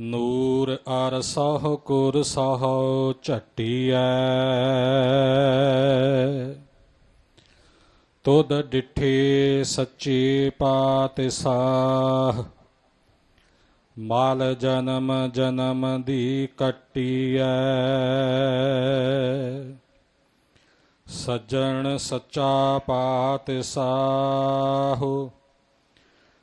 ਨੂਰ ਅਰ ਸਹ ਕੁਰ ਸਹ ਝਟਿਐ। ਤੁਧ ਡਿਠੇ ਸੱਚੇ ਪਾਤਸ਼ਾਹ ਮਾਲ ਜਨਮ ਜਨਮ ਦੀ ਕੱਟੀਐ। ਸੱਜਣ ਸੱਚਾ ਪਾਤ ਪਾਤਸ਼ਾਹੋ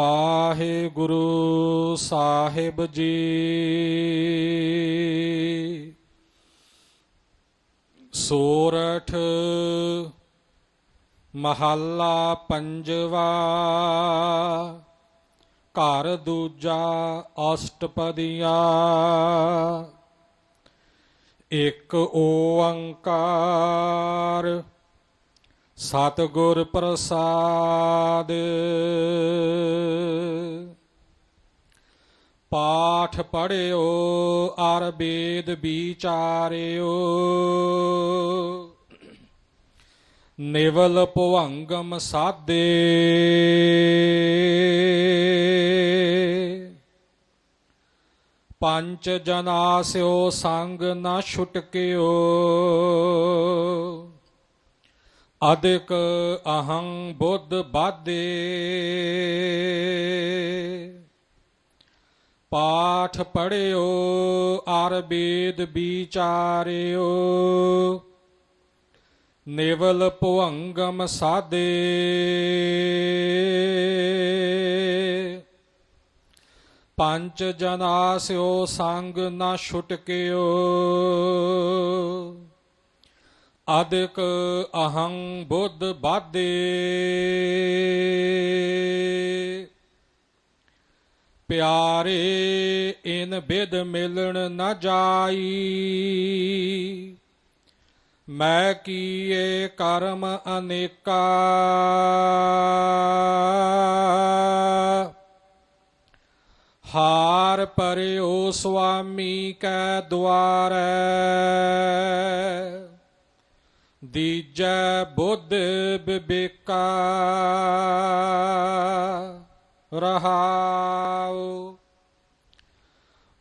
ਵਾਹਿਗੁਰੂ ਸਾਹਿਬ ਜੀ। ਸੋਰਠ ਮਹੱਲਾ ਪੰਜਵਾ ਘਰ ਦੂਜਾ ਅਸ਼ਟਪਦੀਆਂ। ਇੱਕ ਓੰਕਾਰ ਸਤਿਗੁਰ ਪ੍ਰਸਾਦ। ਪਾਠ ਪੜਿਓ, ਅਰ ਵੇਦ ਵਿਚਾਰਿਓ। ਨਿਵਲ ਭਵੰਗਮ ਸਾਦੇ। ਪੰਜ ਜਨਾਸਿਓ ਸੰਗ ਨਾ ਛੁਟਕਿਓ। ਅਦਿਕ ਅਹੰ ਬੁੱਧ ਬਾਦੇ। ਪਾਠ ਪੜਿਓ, ਅਰ ਵੇਦ ਵਿਚਾਰਿਓ। ਨਿਵਲ ਭਵੰਗਮ ਸਾਦੇ। ਪੰਜ ਜਨਾਸਿਓ ਸੰਗ ਨਾ ਛੁਟਕਿਓ। ਆਦਿਕ ਅਹੰ ਬੁੱਧ ਬਾਦੇ। ਪਿਆਰੇ, ਇਨ ਬਿਦ ਮਿਲਣ ਨਾ ਜਾਈ। ਮੈਂ ਕੀਏ ਕਰਮ ਅਨੇਕਾ। ਹਾਰ ਪਰਿਓ ਸੁਆਮੀ ਕੈ ਦੁਆਰੈ। ਦੀਜੈ ਬੁੱਧ ਬਿਬੇਕਾ। ਰਹਾਉ।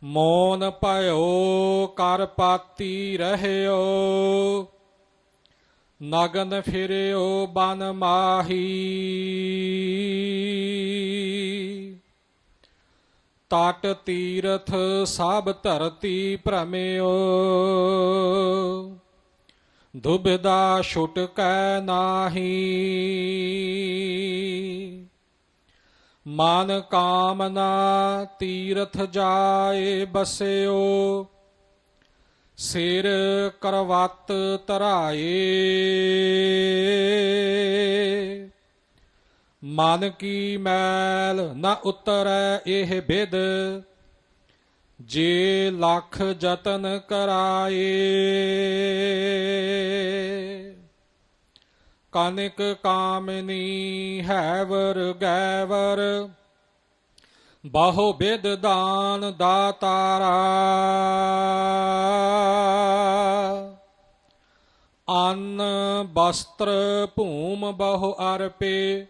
ਮੋਨ ਭਇਓ, ਕਰ ਪਾਤੀ ਰਹਿਓ। ਨਗਨ ਫਿਰਿਓ, ਬਨ ਮਾਹੀ। ਤਟ ਤੀਰਥ ਸਭ ਧਰਤੀ ਭ੍ਰਮਿਓ। ਦੁਬਿਧਾ ਛੁਟਕੈ ਨਾਹੀ। ਮਨ ਕਾਮਨਾ ਤੀਰਥ ਜਾਏ ਬਸਿਓ, ਸਿਰ ਕਰਵਤ ਧਰਾਏ। ਮਨ ਕੀ ਮੈਲ ਨਾ ਉਤਰੈ ਇਹ ਬਿਦ, ਜੇ ਲੱਖ ਯਤਨ ਕਰਾਏ। ਕਨਿਕ ਕਾਮਨੀ ਹੈਵਰ ਗੈਵਰ, ਬਾਹੋ ਬਿਦ ਦਾਨ ਦਾਤਾਰਾ। ਅੰਨ ਵਸਤਰ ਭੂਮ ਬਹੁ ਅਰਪੇ,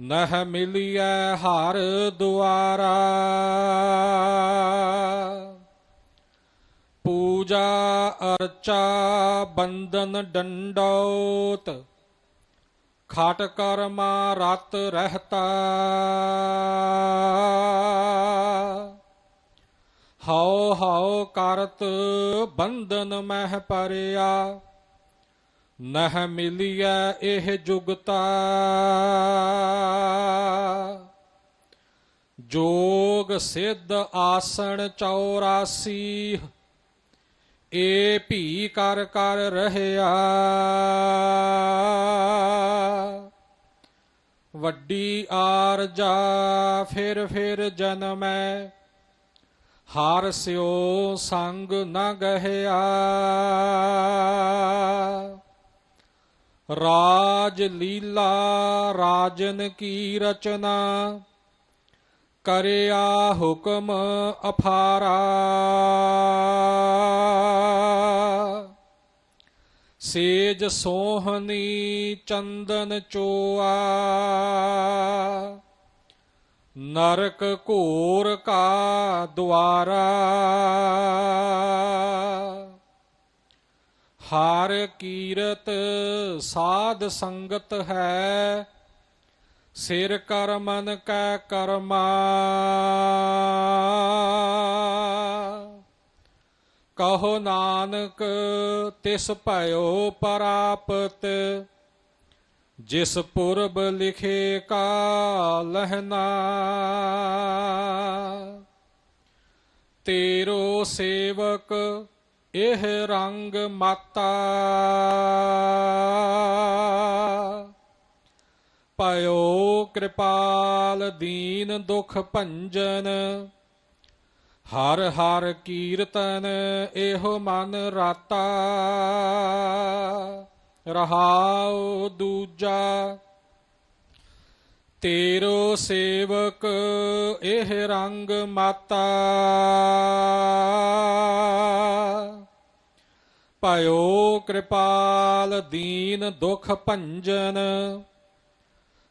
ਨਹ ਮਿਲਿਐ ਹਰ ਦੁਆਰਾ। ਅਰਚਾ ਬੰਦਨ ਡੰਡੋਤ, ਖਾਟ ਕਰਮਾ ਰਤ ਰਹਤਾ। ਹਉ ਹਉ ਕਰਤ ਬੰਧਨ ਮਹਿ ਪਰਿਆ, ਨਹ ਮਿਲਿਆ ਇਹ ਜੁਗਤਾ। ਜੋਗ ਸਿੱਧ ਆਸਣ 84 ਏ ਭੀ ਕਰ ਕਰ ਰਹਿਆ। ਵੱਡੀ ਆਰਜਾ ਫਿਰ ਫਿਰ ਜਨਮੈ, ਹਾਰ ਸਿਓ ਸੰਗ ਨ ਗਹਿਆ। ਰਾਜ ਲੀਲਾ ਰਾਜਨ ਕੀ ਰਚਨਾ ਕਰਿਆ ਹੁਕਮ ਅਫਾਰਾ ਸੇਜ ਸੋਹਣੀ ਚੰਦਨ ਚੋਆ। ਨਰਕ ਘੋਰ ਕਾ ਦੁਆਰਾ। ਹਾਰ ਕੀਰਤ ਸਾਧ ਸੰਗਤ ਹੈ ਸਿਰ ਕਰ ਮਨ ਕੈ ਕਰਮਾ। ਕਹੋ ਨਾਨਕ, ਤਿਸ ਭਇਓ ਪ੍ਰਾਪਤ, ਜਿਸ ਪੁਰਬ ਲਿਖੇ ਕਾ ਲਹਨਾ ਤੇਰੋ ਸੇਵਕ, ਇਹ ਰੰਗ ਮਾਤਾ। ਪਇਓ ਕਿਰਪਾਲ ਦੀਨ ਦੁਖ ਭੰਜਨ। ਹਰ ਹਰ ਕੀਰਤਨ ਇਹੋ ਮਨ ਰਾਤਾ। ਰਹਾਉ ਦੂਜਾ। ਤੇਰੋ ਸੇਵਕ ਇਹ ਰੰਗ ਮਾਤਾ। ਭਇਓ ਕਿਰਪਾਲ ਦੀਨ ਦੁਖ ਭੰਜਨ।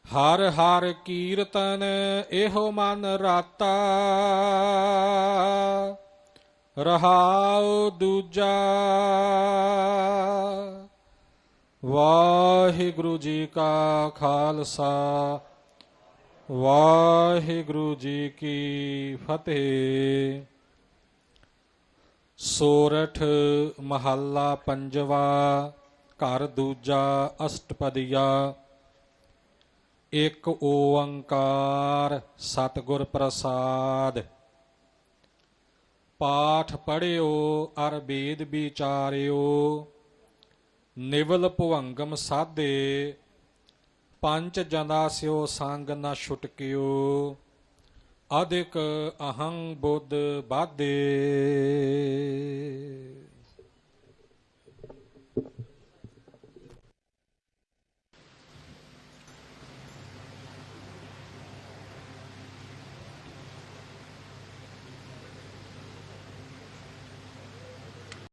ਹਰ ਹਰ ਕੀਰਤਨ ਇਹੋ ਮਨ ਰਾਤਾ। ਰਹਾਉ ਦੂਜਾ। ਵਾਹਿਗੁਰੂ ਜੀ ਕਾ ਖਾਲਸਾ। ਵਾਹਿਗੁਰੂ ਜੀ ਕੀ ਫਤਿਹ। ਸੋਰਠ ਮਹੱਲਾ ਪੰਜਵਾ, ਘਰ ਦੂਜਾ, ਅਸ਼ਟਪਦੀਆ। ਇੱਕ ਓੰਕਾਰ ਸਤਿਗੁਰ ਪ੍ਰਸਾਦ। ਪਾਠ ਪੜਿਓ ਅਰ ਵੇਦ ਵਿਚਾਰਿਓ। ਨਿਵਲ ਭਵੰਗਮ ਸਾਧੇ, ਪੰਜ ਜਨਾ ਸਿਓ ਸੰਗ ਨਾ ਛੁਟਕਿਓ। ਅਧਿਕ ਅਹੰ ਬੁੱਧ ਬਾਧੇ।